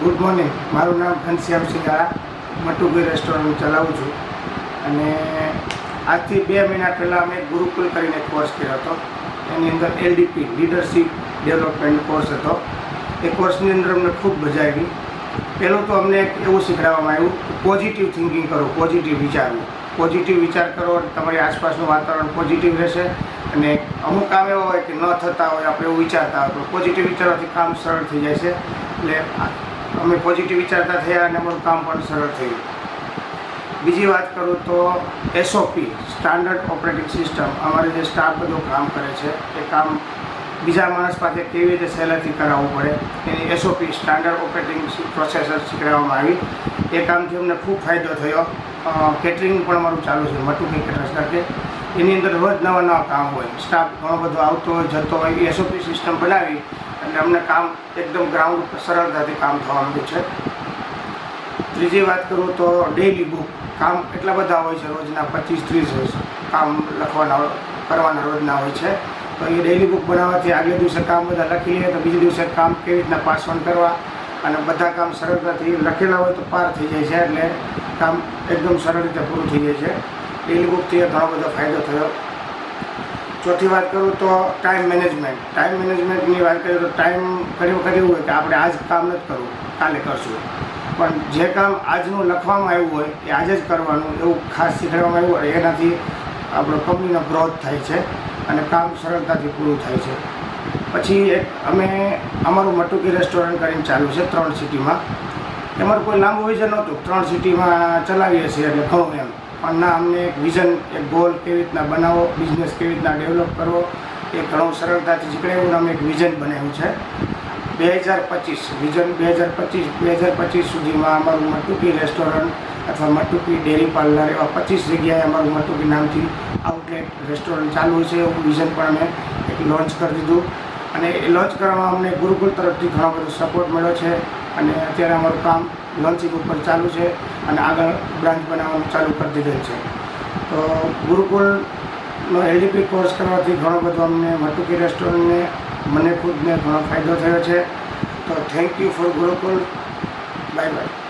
Good morning. મારું નામ Ghanshyam સિંગાળા મટુગી restaurant ચલાવું છું. અને આજથી બે મહિના પહેલાં અમે ગુરુકુલ કરીને કોર્સ કર્યો હતો. એની અંદર એલડીપી લીડરશીપ ડેવલપમેન્ટ કોર્સ હતો. એ કોર્સની અંદર અમને ખૂબ મજા આવી. પહેલું તો અમને એવું શીખવાડવામાં આવ્યું પોઝિટિવ થિંકિંગ કરો પોઝિટિવ વિચારવું પોઝિટિવ વિચાર કરો તમારી આસપાસનું વાતાવરણ પોઝિટિવ રહેશે. અને અમુક કામ એવા હોય કે ન થતા હોય, આપણે એવું વિચારતા હોય પોઝિટિવ વિચારવાથી કામ સરળ થઈ જાય છે. એટલે અમે પોઝિટિવ વિચારતા થયા અને અમારું કામ પણ સરળ થયું. બીજી વાત કરું તો એસઓપી સ્ટાન્ડર્ડ ઓપરેટિંગ સિસ્ટમ અમારે જે સ્ટાફ બધો કામ કરે છે, એ કામ બીજા માણસ પાસે કેવી રીતે સહેલાઈથી કરાવવું પડે, એની એસઓપી સ્ટાન્ડર્ડ ઓપરેટિંગ પ્રોસેસર શીખવવામાં આવી. એ કામથી અમને ખૂબ ફાયદો થયો. કેટરિંગ પણ અમારું ચાલુ છે મટુકી કેટરસ તરીકે એની અંદર રોજ નવા નવા કામ હોય સ્ટાફ ઘણો બધો આવતો હોય, જતો હોય એસઓપી સિસ્ટમ બનાવી એટલે અમને કામ એકદમ ગ્રાઉન્ડ ઉપર સરળતાથી કામ થવા માંડ્યું છે. ત્રીજી વાત કરું તો ડેઈલી બુક કામ એટલા બધા હોય છે, રોજના પચીસ, ત્રીસ કામ લખવાના, કરવાના રોજના હોય છે. તો એ ડેઈલી બુક બનાવવાથી આગલે દિવસે કામ બધા લખી લઈએ તો બીજે દિવસે કામ કેવી રીતના પાસ ઓન કરવા અને બધા કામ સરળતાથી લખેલા હોય તો પાર થઈ જાય છે, એટલે કામ એકદમ સરળ રીતે પૂરું થઈ જાય છે. ડેઈલી બુકથી ઘણો બધો ફાયદો થયો. ચોથી વાત કરું તો ટાઈમ મેનેજમેન્ટ ટાઈમ મેનેજમેન્ટની વાત કરીએ તો ટાઈમ ઘણી વખત એવું હોય કે આપણે આજ કામ નથી કરવું, કાલે કરશું. પણ જે કામ આજનું લખવામાં આવ્યું હોય, એ આજે જ કરવાનું, એવું ખાસ શીખવાડવામાં આવ્યું હોય, એનાથી આપણો કંપનીનો ગ્રોથ થાય છે અને કામ સરળતાથી પૂરું થાય છે. પછી એક અમે, અમારું મટુકી રેસ્ટોરન્ટ કરીને ચાલુ છે ત્રણ સિટીમાં એમાં કોઈ લાંબુ વિઝન નહોતું. ત્રણ સિટીમાં ચલાવીએ છીએ એટલે ઘણું એમ. પણ ના, અમને એક વિઝન એક ગોલ કેવી રીતના બનાવો બિઝનેસ કેવી રીતના ડેવલપ કરવો, એ ઘણું સરળતાથી શીખડે એવું અમે એક વિઝન બનાવ્યું છે. બે હજાર પચીસ વિઝન બે હજાર પચીસ બે હજાર પચીસ સુધીમાં અમારું મટુકી રેસ્ટોરન્ટ અથવા મટુકી ડેરી પાર્લર એવા પચીસ જગ્યાએ અમારું મટુકી નામથી આઉટલેટ રેસ્ટોરન્ટ ચાલુ છે એવું વિઝન પણ અમે એક લોન્ચ કરી દીધું. અને એ લોન્ચ કરવામાં અમને ગુરુકુલ તરફથી ઘણો બધો સપોર્ટ મળ્યો છે. અને અત્યારે અમારું કામ લોન્ચિંગ ઉપર ચાલુ છે અને આગળ બ્રાન્ચ બનાવવાનું ચાલુ કરી દીધેલ છે. તો ગુરુકુલનો એલડીપી કોર્સ કરવાથી ઘણો બધો અમને મટુકી રેસ્ટોરન્ટને, મને ખુદને ઘણો ફાયદો થયો છે. તો thank you for Gurukul bye bye